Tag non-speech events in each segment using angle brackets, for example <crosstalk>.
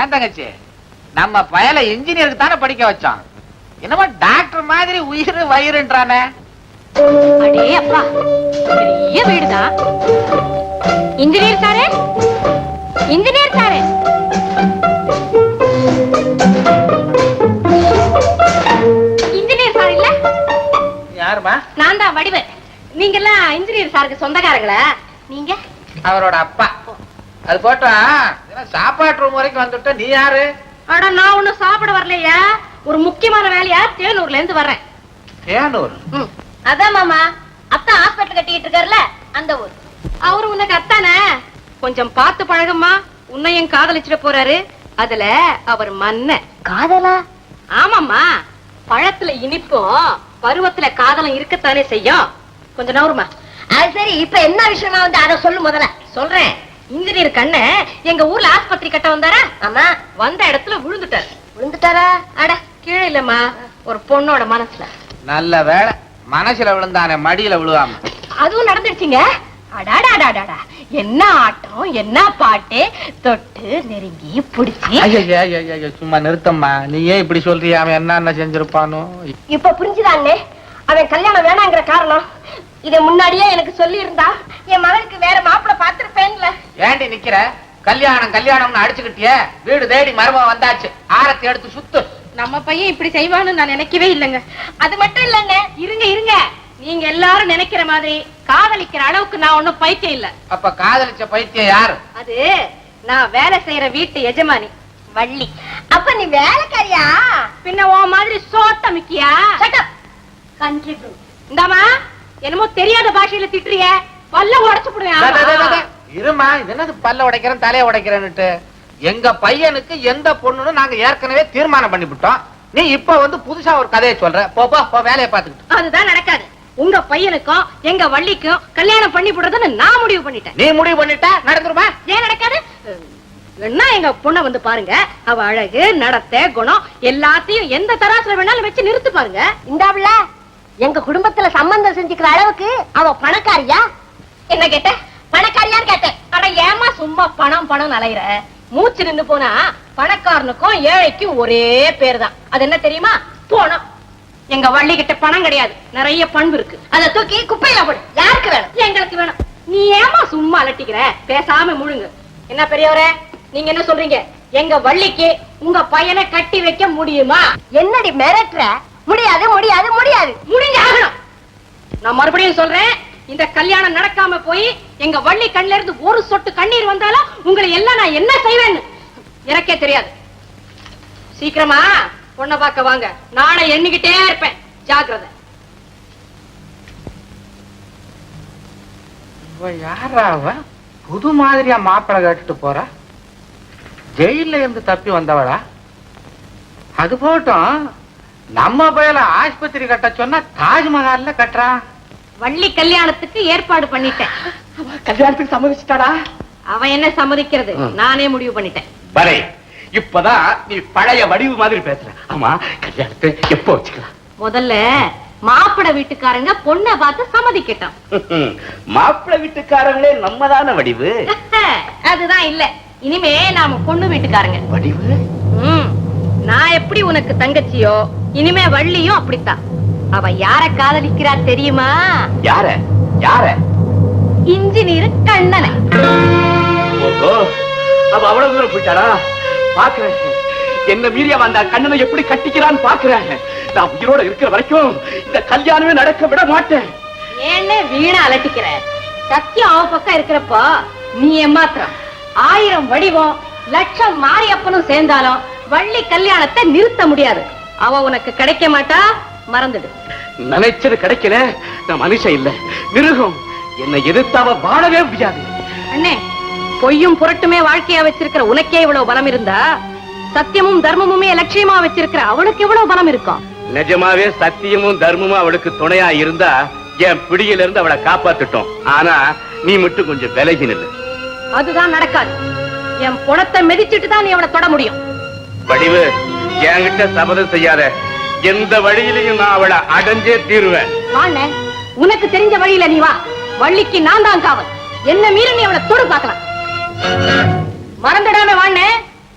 ஏன் தங்கச்சி? நம்ம பயல இன்ஜினியருக்கு தானே படிக்க வச்சோம். என்னமோ டாக்டர் மாதிரி உயிர் வயிறுன்றானே. அடே அப்பா பெரிய வீடுதான் இன்ஜினியர் சாரே? இன்ஜினியர் சாரே? இன்ஜினியர் சார் இல்ல? யாருமா? நான் தான் வடிவு நீங்க எல்லாம் இன்ஜினியர் சாருக்கு சொந்தக்காரங்களா? நீங்க? அவரோட அப்பா. அது போட்டா என்ன சாப்பாட்டு ரூம் வரைக்கும் வந்துட்ட நீ யாரு? அட நான் ஒண்ணும் சாப்பிட வரலையா. ஒரு முக்கியமான வேலையா? தேனூர்ல இருந்து வர்றேன். ஏனூர் ம், அதான் மாமா. அத்தா ஹாஸ்பிட்டல் கட்டிட்டு இருக்காருல அந்த ஊர். அவரு உனக்கு அத்தானே? கொஞ்சம் பார்த்து பழகம்மா. உன்னையும் காதலிச்சிட போறாரு. அதுல அவர் மன்ன காதலா? ஆமாம்மா. பழத்துல இனிப்பும் பருவத்துல காதலும் இருக்கத்தானே செய்யும். கொஞ்ச நவருமா அது சரி இப்ப என்ன விஷயமா வந்து அத சொல்லு முதல்ல. சொல்றேன். இன்ஜினியர் கண்ண எங்க ஊர்ல ஆஸ்பத்திரி கட்ட வந்தாரா? ஆமா. வந்த இடத்துல விழுந்துட்டாரு. விழுந்துட்டாரா? அட கீழே இல்லம்மா. ஒரு பொண்ணோட மனசுல. நல்ல வேலை மனசுல விழுந்தானே மடியில விழுவாம. அதுவும் நடந்துடுச்சுங்க. அடாடாடாடாடா. என்ன ஆட்டம் என்ன பாட்டு? தொட்டு நெருங்கி புடிச்சு. ஐயோ சும்மா நிறுத்தம்மா. நீ ஏன் இப்படி சொல்றியா? அவன் என்ன என்ன செஞ்சிருப்பானோ? இப்ப புரிஞ்சுதானே? அவன் கல்யாணம் வேணாங்கிற காரணம். இத முன்னாடியே எனக்கு சொல்லி இருந்தா என் மகனுக்கு வேற மாப்பிள்ள பாத்துருப்பேன்ல ஏண்டி நிக்கிற? கல்யாணம் கல்யாணம்னு அடிச்சுக்கிட்டியே. வீடு தேடி மருமகம் வந்தாச்சு. ஆரத்தி எடுத்து சுத்து. நம்ம பையன் இப்படி செய்வான்னு நான் நினைக்கவே இல்லைங்க. அது மட்டும் இல்லைங்க. இருங்க இருங்க. நீங்க எல்லாரும் நினைக்கிற மாதிரி காதலிக்கிற அளவுக்கு நான் ஒண்ணும் பைத்தியம் இல்ல. அப்ப காதலிச்ச பைத்தியம் யாரு? அது நான் வேலை செய்யற வீட்டு எஜமானி வள்ளி. அப்ப நீ வேலைக்காரியா? பின்ன உன் மாதிரி சோத்த மிக்கியா? கண்ட்ரி இந்தாமா என்னமோ தெரியாத பாஷையில திட்டுறிய? பல்ல உடைச்சு டே. இருமா இது என்னது பல்ல உடைக்கிறேன் தலைய உடைக்கிறேன்னுட்டு? எங்க பையனுக்கு எந்த பொண்ணுன்னு நாங்க ஏற்கனவே தீர்மானம் பண்ணிவிட்டோம். நீ இப்ப வந்து புதுசா ஒரு கதையை சொல்ற. போ போ, வேலையை பாத்துக்கிட்டு அதுதான் நடக்காது. உங்க பையனுக்கும் எங்க வள்ளிக்கும் கல்யாணம் பண்ணி போடுறதுன்னு நான் முடிவு பண்ணிட்டேன். நீ முடிவு பண்ணிட்ட? நடந்துருமா? ஏன் நடக்காது? என்ன எங்க பொண்ண வந்து பாருங்க. அவ அழகு நடத்தை குணம் எல்லாத்தையும் எந்த தராசுல வேணாலும் வச்சு நிறுத்து பாருங்க. இந்தாப்புல. எங்க குடும்பத்துல சம்பந்தம் செஞ்சுக்கிற அளவுக்கு அவ பணக்காரியா? என்ன கேட்ட? பணக்காரியான்னு கேட்டேன். அட ஏமா சும்மா பணம் பணம் அலையிற? மூச்சு நின்னு போனா பணக்காரனுக்கும் ஏழைக்கும் ஒரே பேர் தான் அது என்ன தெரியுமா? பணம். எங்க வள்ளி கிட்ட பணம் கிடையாது. நிறைய பண்பு இருக்கு. அத தூக்கி குப்பையில போடு. யாருக்கு வேணும்? எங்களுக்கு வேணும். நீ ஏமா சும்மா அலட்டிக்கிற? பேசாம முழுங்கு. என்ன பெரியவரே? நீங்க என்ன சொல்றீங்க? எங்க வள்ளிக்கு உங்க பையனை கட்டி வைக்க முடியுமா? என்னடி மிரட்டுற? முடியாது முடியாது முடியாது. முடிஞ்சு ஆகணும். நான் மறுபடியும் சொல்றேன் இந்த கல்யாணம் நடக்காம போய் எங்க வள்ளி கண்ணுல இருந்து ஒரு சொட்டு கண்ணீர் வந்தாலும் உங்களை எல்லாம் நான் என்ன செய்வேன்னு? எனக்கே தெரியாது. சீக்கிரமா பொண்ணை பார்க்க வாங்க. நாளை எண்ணிக்கிட்டே இருப்பேன். ஜாக்கிரதை. இவ யாரா அவ? புது மாதிரியா மாப்பிளை கேட்டுட்டு போறா? ஜெயில இருந்து தப்பி வந்தவளா? அது போட்டும். நம்ம பயல ஆஸ்பத்திரி கட்ட சொன்னா தாஜ்மஹால்ல கட்டுறான் வள்ளி கல்யாணத்துக்கு ஏற்பாடு பண்ணிட்டேன். கல்யாணத்துக்கு சம்மதிச்சிட்டாடா? அவன் என்ன சம்மதிக்கிறது? நானே முடிவு பண்ணிட்டேன். வரே இப்பதான் நீ பழைய வடிவு மாதிரி பேசுற. ஆமா கல்யாணத்தை எப்போ வச்சுக்கலாம்? முதல்ல மாப்பிள வீட்டுக்காரங்க பொண்ணை பார்த்து சம்மதிக்கட்டும். <laughs> மாப்பிள்ளை வீட்டுக்காரங்களே நம்மதான வடிவு? <laughs> அதுதான் இல்ல. இனிமே நாம பொண்ணு வீட்டுக்காரங்க. வடிவு? நான் எப்படி உனக்கு தங்கச்சியோ இனிமே வள்ளியும் அப்படித்தான். அவ யார காதலிக்கிறா தெரியுமா? யார? யார? இன்ஜினியர் கண்ணனை. அவ அவ்வளவு தூரம் போயிட்டாடா பாக்குறேன் என்ன மீறிய வந்த கண்ணனை எப்படி கட்டிக்கிறான்னு பாக்குறேன் நான் உயிரோட இருக்கிற வரைக்கும் இந்த கல்யாணமே நடக்க விட மாட்டேன். ஏன்னு வீணா அலட்டிக்கிற? சத்தியம் அவன் பக்கம் இருக்கிறப்போ நீ ஏமாத்திரம். ஆயிரம் வடிவம் லட்சம் மாரியப்பனும் சேர்ந்தாலும் வள்ளி கல்யாணத்தை நிறுத்த முடியாது. அவ உனக்கு கிடைக்க மாட்டா? மறந்துடு. நினைச்சது கிடைக்கல. நான் மனுஷன் இல்ல. மிருகம். என்னை எதிர்த்து அவ வாழவே முடியாது. அண்ணே பொய்யும் புரட்டுமே வாழ்க்கையா வச்சிருக்கிற உனக்கே இவ்வளவு பலம் இருந்தா? சத்தியமும் தர்மமுமே லட்சியமா வச்சிருக்கிற அவளுக்கு எவ்வளவு பலம் இருக்கும் நிஜமாவே சத்தியமும் தர்மமும் அவளுக்கு துணையா இருந்தா என் பிடியில இருந்து அவளை காப்பாத்துட்டோம். ஆனா நீ மட்டும் கொஞ்சம் விலகி நில்லு அதுதான் நடக்காது. என் புணத்தை மிதிச்சிட்டு தான் நீ அவளை தொட முடியும். வடிவு என்கிட்ட சபதம் செய்யாத. எந்த வழியிலையும் நான் அவளை அடைஞ்சே தீருவேன். வாண்ணே உனக்கு தெரிஞ்ச வழியில நீ வா. வள்ளிக்கு நான் தான் காவல். என்ன மீறி நீ அவளை தொடு பார்க்கலாம். மறந்துடாம வாண்ணே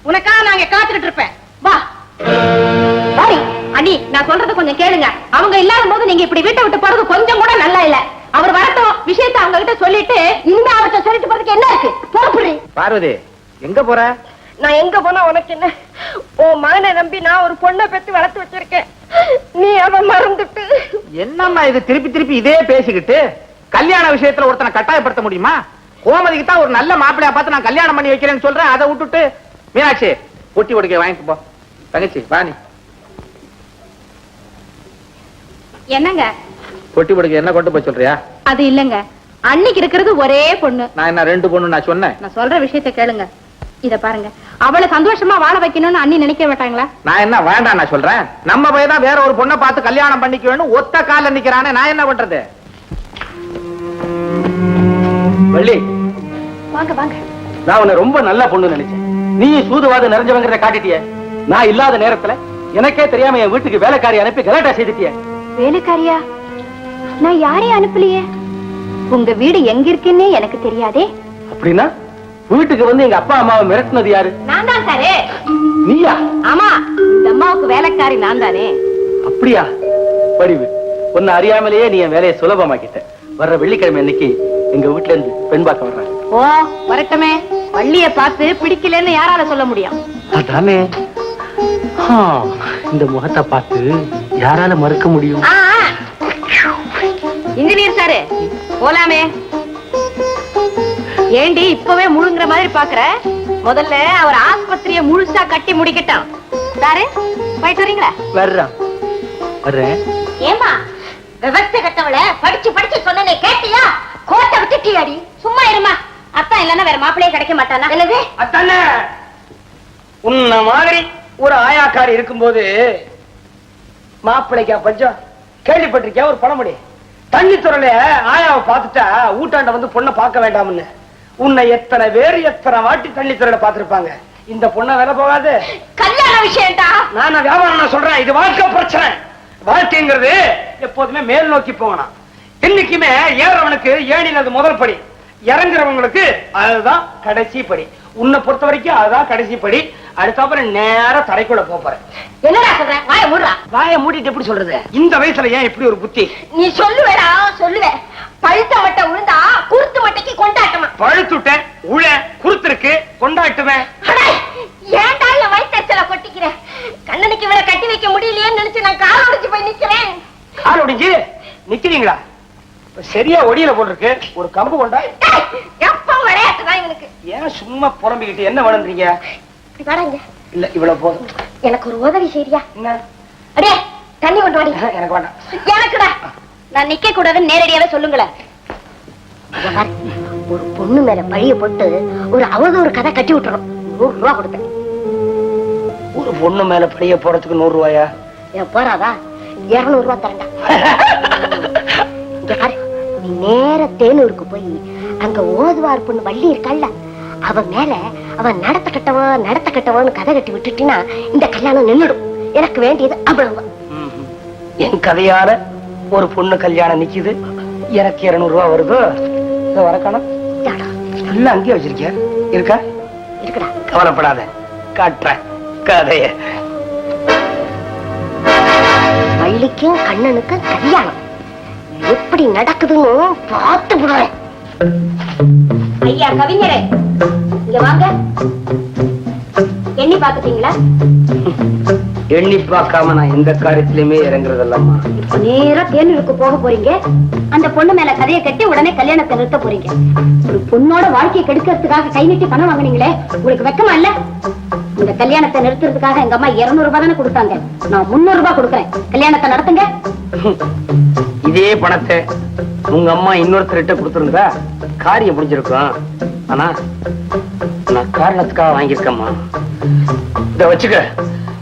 உனக்காக நாங்க காத்துக்கிட்டு இருப்பேன். வா. அண்ணி நான் சொல்றத கொஞ்சம் கேளுங்க. அவங்க இல்லாத போது நீங்க இப்படி வீட்டை விட்டு போறது கொஞ்சம் கூட நல்லா இல்ல. அவர் வரட்டும் விஷயத்தை அவங்க கிட்ட சொல்லிட்டு இந்த அவர்கிட்ட சொல்லிட்டு போறதுக்கு என்ன இருக்கு? புறப்புடு பார்வதி எங்க போற? நான் எங்க போனா உனக்கு என்ன? உன் மகனை நம்பி நான் ஒரு பொண்ணை பெத்து வளர்த்து வச்சிருக்கேன். நீ அவன் மறந்துட்டு. என்னம்மா இது? திருப்பி திருப்பி இதே பேசிக்கிட்டு கல்யாண விஷயத்துல ஒருத்தனை கட்டாயப்படுத்த முடியுமா? கோமதிக்கு தான் ஒரு நல்ல மாப்பிளையா பார்த்து நான் கல்யாணம் பண்ணி வைக்கிறேன்னு சொல்றேன் அதை விட்டுட்டு மீனாட்சி ஒட்டி ஒடுக்க வாங்கிட்டு போ. தங்கச்சி வாணி என்னங்க? ஒட்டி ஒடுக்க என்ன கொண்டு போய் சொல்றியா? அது இல்லங்க. அன்னைக்கு இருக்கிறது ஒரே பொண்ணு. நான் என்ன ரெண்டு பொண்ணு நான் சொன்னேன்? நான் சொல்ற விஷயத்தை கேளுங்க. இத பாருங்க. அவளை சந்தோஷமா வாழ வைக்கணும்னு அண்ணி நினைக்க மாட்டாங்களா? நான் என்ன வேண்டாம் நான் சொல்றேன்? நம்ம பையன் வேற ஒரு பொண்ணை பார்த்து கல்யாணம் பண்ணிக்க வேணும் ஒத்த கால நிக்கிறானே நான் என்ன பண்றது? வள்ளி. வாங்க வாங்க. நான் உன்னை ரொம்ப நல்ல பொண்ணு நினைச்சேன். நீ சூதுவாது நிறைஞ்சவங்கிறத காட்டிட்டிய. நான் இல்லாத நேரத்துல எனக்கே தெரியாம என் வீட்டுக்கு வேலைக்காரி அனுப்பி கலாட்டா செய்துட்டிய. வேலைக்காரியா? நான் யாரையும் அனுப்பலையே. உங்க வீடு எங்க இருக்குன்னே எனக்கு தெரியாதே. அப்படின்னா வீட்டுக்கு வந்து எங்க அப்பா அம்மாவை மிரட்டினது யாரு? நான் தான் சாரே. நீயா? ஆமா இந்த அம்மாவுக்கு வேலைக்காரி நான் தானே. அப்படியா? படிவு. உன்னை அறியாமலேயே நீ என் வேலையை சுலபமாக்கிட்ட. வர்ற வெள்ளிக்கிழமை அன்னைக்கு எங்க வீட்டுல இருந்து பெண் பார்க்க வர்றாங்க. ஓ வரட்டுமே. வள்ளிய பார்த்து பிடிக்கலன்னு யாரால சொல்ல முடியும்? அதானே. இந்த முகத்தை பார்த்து யாரால மறுக்க முடியும். இன்ஜினியர் சாரு போலாமே. ஏண்டி இப்பவே முழுங்குற மாதிரி பாக்குற? முதல்ல அவர் ஆஸ்பத்திரிய முழுசா கட்டி முடிக்கட்டும். சாரு போயிட்டு வரீங்களா? வர்றேன். ஏமா விவசாய கட்டவள படிச்சு படிச்சு சொன்னனே கேட்டியா? கோட்டை விட்டுட்டியாடி சும்மா இருமா. அத்தான் இல்லன்னா வேற மாப்பிளையே கிடைக்க மாட்டானா? என்னது? அத்தானே உன்ன மாதிரி ஒரு ஆயாக்காரி இருக்கும்போது மாப்பிள்ளைக்கா பஞ்சம் கேள்விப்பட்டிருக்கியா? ஒரு பழமொழி. தண்ணி துறல ஆயாவை பார்த்துட்டா ஊட்டாண்ட வந்து பொண்ணை பார்க்க வேண்டாம்னு. உன்னை எத்தனை பேர் எத்தனை வாட்டி தண்ணி துறையில பார்த்திருப்பாங்க. இந்த பொண்ணை வேலை போகாது. கல்யாண விஷயம்டா. நான் வியாபாரம் நான் சொல்றேன். இது வாழ்க்கை பிரச்சனை. வாழ்க்கைங்கிறது எப்போதுமே மேல் நோக்கி போகணும். என்னைக்குமே ஏறவனுக்கு ஏணியில் அது முதல் படி. இறங்குறவங்களுக்கு அதுதான் கடைசி படி. உன்னை பொறுத்த வரைக்கும் அதுதான் கடைசி படி. அடுத்தப்புறம் நேரா தரைக்குள்ள போறேன். என்னடா சொல்ற? வாய மூடுறா வாயை மூடிட்டு எப்படி சொல்றது? இந்த வயசுல ஏன் இப்படி ஒரு புத்தி? நீ சொல்லுவேடா சொல்லுவே பழுத்த மட்டை உழுந்தா குருத்து மட்டைக்கு கொண்டாட்டமா? பழுத்துட்டேன் உள குறுத்திருக்கு கொண்டாட்டுவேன் ஏன்டா என் வயிற்றுல கொட்டிக்கிற? கண்ணனுக்கு இவளை கட்டி வைக்க முடியலையேன்னு நினைச்சு நான் கால் உடைச்சு போய் நிக்கிறேன். கால் ஒடிஞ்சு நிக்கிறீங்களா? சரியா ஒடியில போட்டிருக்கு. ஒரு கம்பு கொண்டா எப்ப விளையாட்டுதான் இவனுக்கு? ஏன் சும்மா புலம்பிக்கிட்டு என்ன இப்படி வாடாங்க. இல்ல இவ்வளவு போதும். எனக்கு ஒரு உதவி செய்றியா? என்ன? அடே தண்ணி கொண்டு வாடி. எனக்கு வேண்டாம். எனக்குடா. நான் நிக்க கூடாதுன்னு நேரடியாவே சொல்லுங்களேன். ஒரு பொண்ணு மேல பழிய போட்டு ஒரு அவதூறு கதை கட்டி விட்டுறோம். நூறு ரூபா கொடுத்தேன். ஒரு பொண்ணு மேல பழிய போறதுக்கு நூறு ரூபாயா? என் போறாதா? இருநூறு ரூபா தரண்டா நீ நேர தேனூருக்கு போய் அங்க ஓதுவார் பொண்ணு வள்ளி இருக்காள்ல அவ மேல அவன் நடத்த கட்டவன் நடத்த கட்டவன் கதை கட்டி விட்டுட்டினா இந்த கல்யாணம் நின்னுடும். எனக்கு வேண்டியது அவ்வளவு என் கதையால ஒரு பொண்ணு கல்யாணம் நிக்குது. எனக்கு இருநூறு ரூபா வருது. இதை வரக்கானம் நல்லா அங்கேயே வச்சிருக்கிய? இருக்கா? இருக்குடா. கவலைப்படாத. காட்டுறேன். கதைய. வள்ளிக்கும் கண்ணனுக்கும் கல்யாணம். எப்படி நடக்குதுன்னு பார்த்து விடுறேன். ஐயா கவிஞரே. இங்க வாங்க. எண்ணி பாத்துட்டீங்களா எண்ணி பார்க்காம நான் எந்த காரியத்திலுமே இறங்குறதில்லம்மா. இப்ப நேரா தேனூருக்கு போக போறீங்க. அந்த பொண்ணு மேல கதையை கட்டி உடனே கல்யாணத்தை நிறுத்த போறீங்க. ஒரு பொண்ணோட வாழ்க்கையை கெடுக்கிறதுக்காக கை நீட்டி பணம் வாங்குனீங்களே உங்களுக்கு வெக்கமா இல்ல? இந்த கல்யாணத்தை நிறுத்துறதுக்காக எங்க அம்மா இருநூறு ரூபாய் தானே கொடுத்தாங்க. நான் முன்னூறு ரூபாய் கொடுக்குறேன். கல்யாணத்தை நடத்துங்க. இதே பணத்தை உங்க அம்மா இன்னொருத்தர்கிட்ட கொடுத்துருந்தா காரியம் முடிஞ்சிருக்கும். ஆனா நான் காரணத்துக்காக வாங்கியிருக்கேம்மா. இத வச்சுக்க.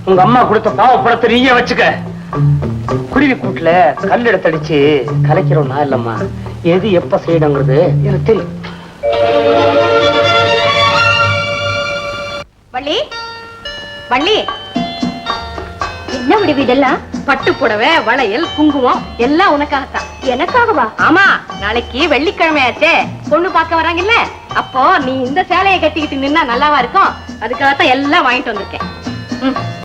உங்க அம்மா கொடுத்த பாவ படத்தை நீயே வச்சுக்க. குருவி கூட்டுல கல் எடுத்தடிச்சு கலைக்கிறோம் நான் இல்லம்மா. எது எப்ப செய்யணுங்கிறது எனக்கு தெரியும் வள்ளி? வள்ளி? என்ன முடிவு இதெல்லாம் பட்டு புடவை வளையல் குங்குமம் எல்லாம் உனக்காகத்தான். எனக்காகவா? ஆமா நாளைக்கு வெள்ளிக்கிழமை ஆச்சே பொண்ணு பார்க்க வராங்கல்ல? அப்போ நீ இந்த சேலையை கட்டிக்கிட்டு நின்னா நல்லாவா இருக்கும்? அதுக்காகத்தான் எல்லாம் வாங்கிட்டு வந்திருக்கேன். ம்.